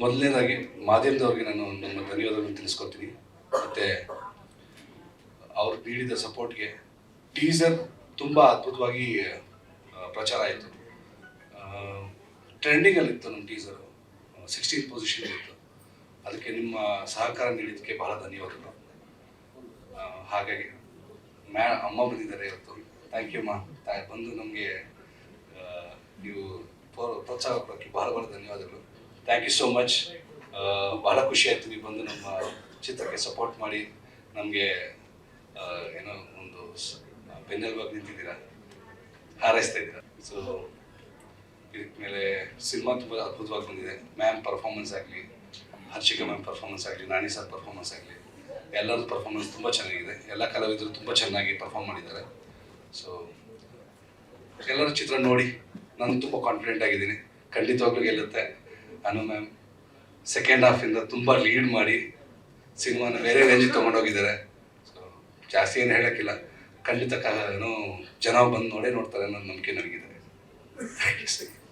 ಮೊದಲನೇದಾಗಿ ಮಾಧ್ಯಮದವ್ರಿಗೆ ನಾನು ನಮ್ಮ ಧನ್ಯವಾದಗಳನ್ನು ತಿಳಿಸ್ಕೊತೀನಿ ಮತ್ತು ಅವ್ರು ನೀಡಿದ ಸಪೋರ್ಟ್ಗೆ ಟೀಸರ್ ತುಂಬ ಅದ್ಭುತವಾಗಿ ಪ್ರಚಾರ ಆಯಿತು. ಟ್ರೆಂಡಿಂಗಲ್ಲಿತ್ತು ನಮ್ಮ ಟೀಸರು. ಸಿಕ್ಸ್ಟೀನ್ ಪೊಸಿಷನ್ ಇತ್ತು ಅದಕ್ಕೆ ನಿಮ್ಮ ಸಹಕಾರ ನೀಡಿದ್ದಕ್ಕೆ ಬಹಳ ಧನ್ಯವಾದಗಳು. ಹಾಗಾಗಿ ಮ್ಯಾ ಅಮ್ಮ ಬಂದಿದ್ದಾರೆ ಇವತ್ತು. ಥ್ಯಾಂಕ್ ಯು ಅಮ್ಮ. ತಾಯಿ ಬಂದು ನಮಗೆ ನೀವು ಪ್ರೋ- ಪ್ರೋತ್ಸಾಹ ಕೊಡೋಕ್ಕೆ ಬಹಳ ಬಹಳ ಧನ್ಯವಾದಗಳು. ಥ್ಯಾಂಕ್ ಯು ಸೋ ಮಚ್ ಬಹಳ ಖುಷಿ ಆಯ್ತು ನೀವು ಬಂದು ನಮ್ಮ ಚಿತ್ರಕ್ಕೆ ಸಪೋರ್ಟ್ ಮಾಡಿ ನಮಗೆ ಏನೋ ಒಂದು ಬೆನ್ನೆಲುಬಾಗಿ ನಿಂತಿದ್ದೀರಾ? ಹಾರೈಸ್ತಾ ಇದ್ದೀರಾ? ಸೊ ಇದಕ್ಕೆ ಮೇಲೆ ಸಿನಿಮಾ ತುಂಬ ಅದ್ಭುತವಾಗಿ ಬಂದಿದೆ. ಮ್ಯಾಮ್ ಪರ್ಫಾರ್ಮೆನ್ಸ್ ಆಗಲಿ, ಹರ್ಷಿಕಾ ಮ್ಯಾಮ್ ಪರ್ಫಾರ್ಮೆನ್ಸ್ ಆಗಲಿ, ನಾನಿ ಸರ್ ಪರ್ಫಾರ್ಮೆನ್ಸ್ ಆಗಲಿ ಎಲ್ಲರದ್ದು ಪರ್ಫಾರ್ಮೆನ್ಸ್ ತುಂಬ ಚೆನ್ನಾಗಿದೆ. ಎಲ್ಲ ಕಲಾವಿದರು ತುಂಬ ಚೆನ್ನಾಗಿ ಪರ್ಫಾರ್ಮ್ ಮಾಡಿದ್ದಾರೆ. ಸೊ ಎಲ್ಲರೂ ಚಿತ್ರ ನೋಡಿ, ನಾನು ತುಂಬ ಕಾನ್ಫಿಡೆಂಟ್ ಆಗಿದ್ದೀನಿ. ಖಂಡಿತವಾಗ್ಲೂ ಗೆಲ್ಲುತ್ತೆ. ಅನು ಮ್ಯಾಮ್ ಸೆಕೆಂಡ್ ಹಾಫಿಂದ ತುಂಬ ಲೀಡ್ ಮಾಡಿ ಸಿನಿಮಾನ ಬೇರೆ ರೇಂಜಿಗೆ ತೊಗೊಂಡೋಗಿದ್ದಾರೆ ಸೊ ಜಾಸ್ತಿ ಏನು ಹೇಳೋಕ್ಕಿಲ್ಲ. ಖಂಡಿತ ಏನೋ ಜನ ಬಂದು ನೋಡೇ ನೋಡ್ತಾರೆ ಅನ್ನೋ ನಂಬಿಕೆ ನನಗಿದೆ.